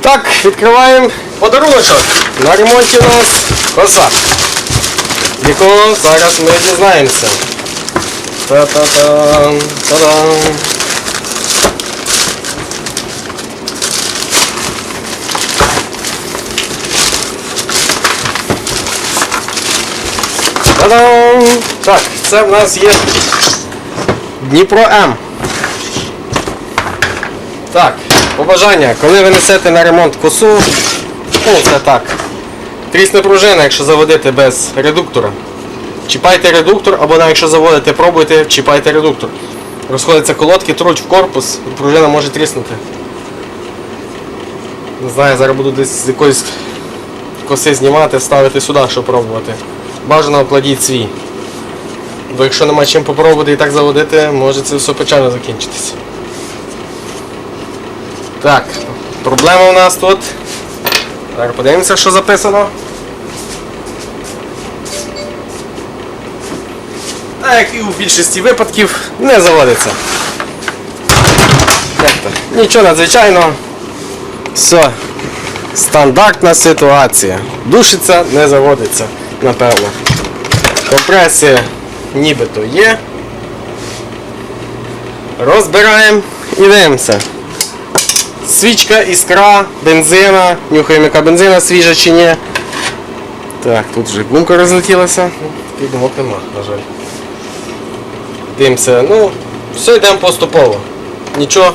Так, відкриваємо подаруночок. На ремонті у нас коса. Якого зараз ми дізнаємося. Та-та-там, та-дам. Та-дам! Так, це в нас є Дніпро М. Так, побажання, коли ви несете на ремонт косу, ну це так. Трісне пружина, якщо заводити без редуктора. Чіпайте редуктор, або навіть якщо заводите, пробуйте, чіпайте редуктор. Розходяться колодки, труть в корпус, і пружина може тріснути. Не знаю, зараз буду десь з якоїсь коси знімати, ставити сюди, щоб пробувати. Бажано кладіть свій. Бо якщо нема чим попробувати і так заводити, може це все печально закінчитися. Так, проблема у нас тут. Зараз подивимося, що записано. А як і у більшості випадків не заводиться. Як то? Нічого надзвичайного. Все. Стандартна ситуація. Душиться, не заводиться, напевно. Компресія нібито є. Розбираємо і дивимося. Свічка, іскра, бензина. Нюхаємо, яка бензина свіжа чи ні. Так, тут вже гумка розлетілася. Такий думок нема, на жаль. Дивимося, ну, все йдемо поступово. Нічого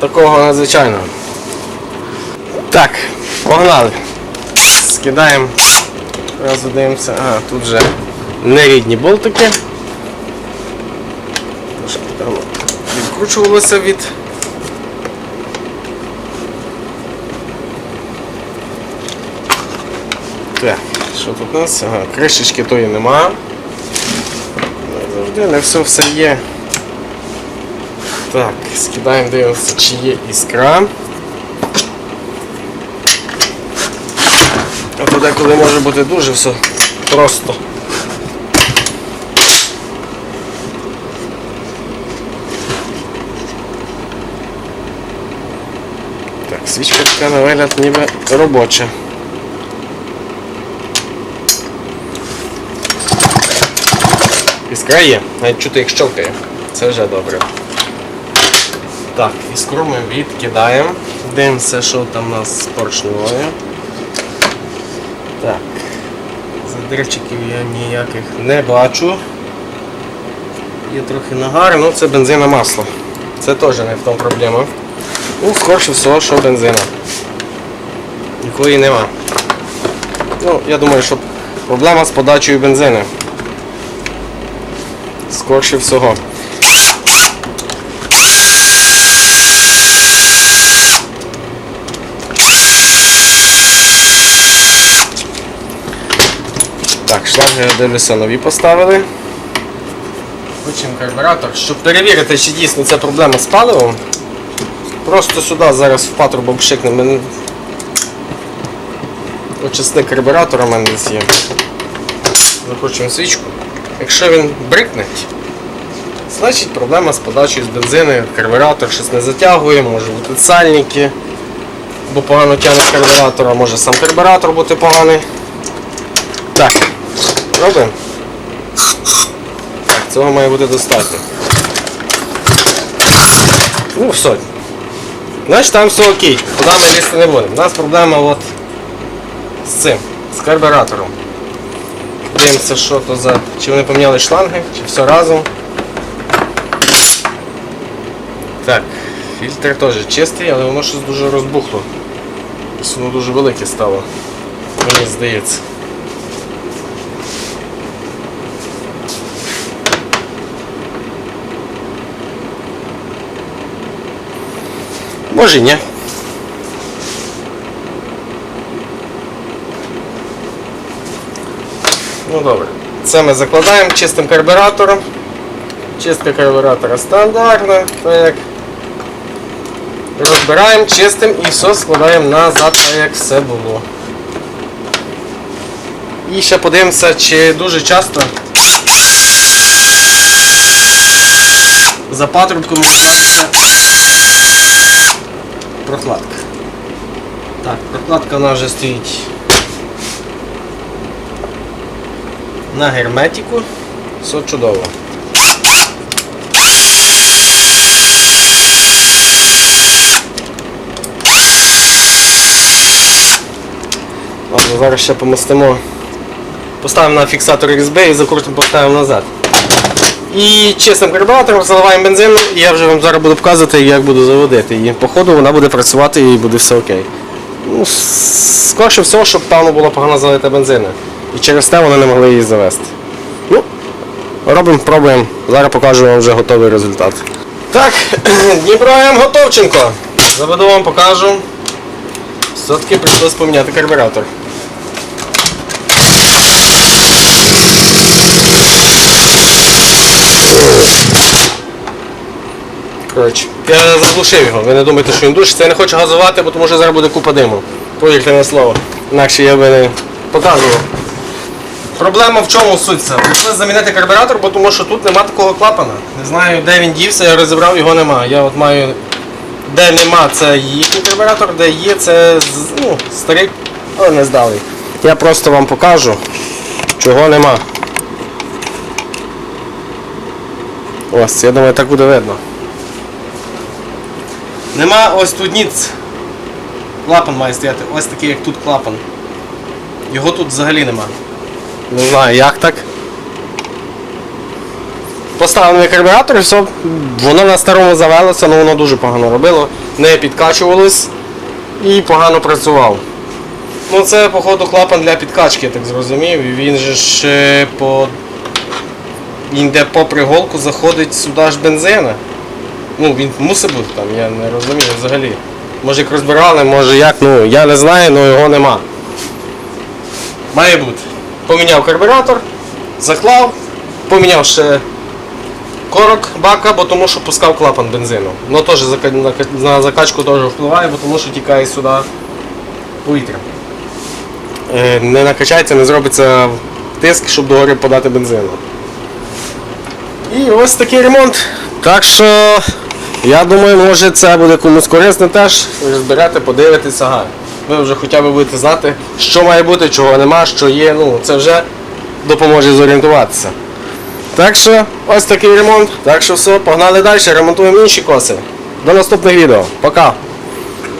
такого надзвичайного. Так, погнали. Скидаємо. Разу дивимося. Ага, тут вже нерідні болтики. Трошки там відкручувалося від. Так, що тут у нас? Ага, кришечки тої нема. Завжди не все все є. Так, скидаємо, дивимося, чи є іскра. А то деколи може бути дуже все просто. Так, свічка така на вигляд ніби робоча. Іскра є, навіть чути як щелкає. Це вже добре. Так, іскру ми відкидаємо. Дивимося, що там у нас з поршневою. Так. Задирчиків я ніяких не бачу. Є трохи нагар, ну це бензина масло. Це теж не в тому проблема. Ну, скорше всього, що бензина. Нікої нема. Ну, я думаю, що проблема з подачею бензину. Скорше всього. Так, шланги, я дивлюся, нові поставили. Включимо карбюратор. Щоб перевірити, чи дійсно це проблема з паливом. Просто сюди зараз в патрубок пшикнемо. Очисник карбюратора в мене є. Закручуємо свічку. Якщо він брикне, значить проблема з подачею з бензину, карбюратор щось не затягує, може бути сальники, бо погано тягне карбюратор, а може сам карбюратор бути поганий. Так, робимо. Так, цього має бути достатньо. Ну, все. Значить там все окей, куди ми лізти не будемо. У нас проблема от з цим, з карбюратором. Дивимося, що то за. Чи вони поміняли шланги, чи все разом. Так, фільтр теж чистий, але воно щось дуже розбухло. Воно дуже велике стало. Мені здається. Може ні. Ну добре. Це ми закладаємо чистим карбюратором. Чистка карбюратора стандартна. Так. Розбираємо чистим і все складаємо назад, так як все було. І ще подивимося, чи дуже часто за патрубком лишається прокладка. Так, прокладка нас вже стоїть на герметику. Все чудово. Зараз ще помістимо. Поставимо на фіксатор XB і закрутимо поставимо назад. І чистим карбюратором заливаємо бензин, і я вже вам зараз буду показувати, як буду заводити. І по вона буде працювати і буде все окей. Ну, скорше всього, щоб певно було погано залита бензина. І через те вони не могли її завести. Ну, робимо, пробуємо. Зараз покажу вам вже готовий результат. Так, Дніпро М Готовченко. Заведу вам покажу. Все-таки прийшлось поміняти карбюратор. Коротше, я заглушив його, ви не думайте, що він душиться. Я не хочу газувати, бо тому що зараз буде купа диму. Повірте на слово. Інакше я би не показував. Проблема в чому суть це? Прийшлося замінити карбюратор, бо тому що тут нема такого клапана. Не знаю, де він дівся, я розібрав, його нема. Я от маю. Де нема, це їхній карбюратор, де є, це ну, старий, але не здалий. Я просто вам покажу, чого нема. Ось, я думаю, так буде видно. Нема ось тут ніц. Клапан має стояти. Ось такий, як тут клапан. Його тут взагалі нема. Не знаю, як так. Поставили карбюратор і все. Воно на старому завелося, але воно дуже погано робило. Не підкачувалось і погано працював. Ну це, походу, клапан для підкачки, я так зрозумів. І він же ж по. Він де попри голку заходить сюди ж бензина. Ну, він мусить бути там, я не розумію взагалі. Може як розбирали, може як, ну я не знаю, але його нема. Має бути. Поміняв карбюратор, заклав, поміняв ще корок бака, бо тому що пускав клапан бензину. Ну теж на закачку теж впливає, бо тому що тікає сюди повітря. Е, Не накачається, не зробиться тиск, щоб догори подати бензину. І ось такий ремонт. Так що я думаю, може це буде комусь корисно теж. Розберете, подивитися, ага. Ви вже хоча б будете знати, що має бути, чого нема, що є. Ну, це вже допоможе зорієнтуватися. Так що ось такий ремонт. Так що все, погнали далі, ремонтуємо інші коси. До наступних відео. Пока!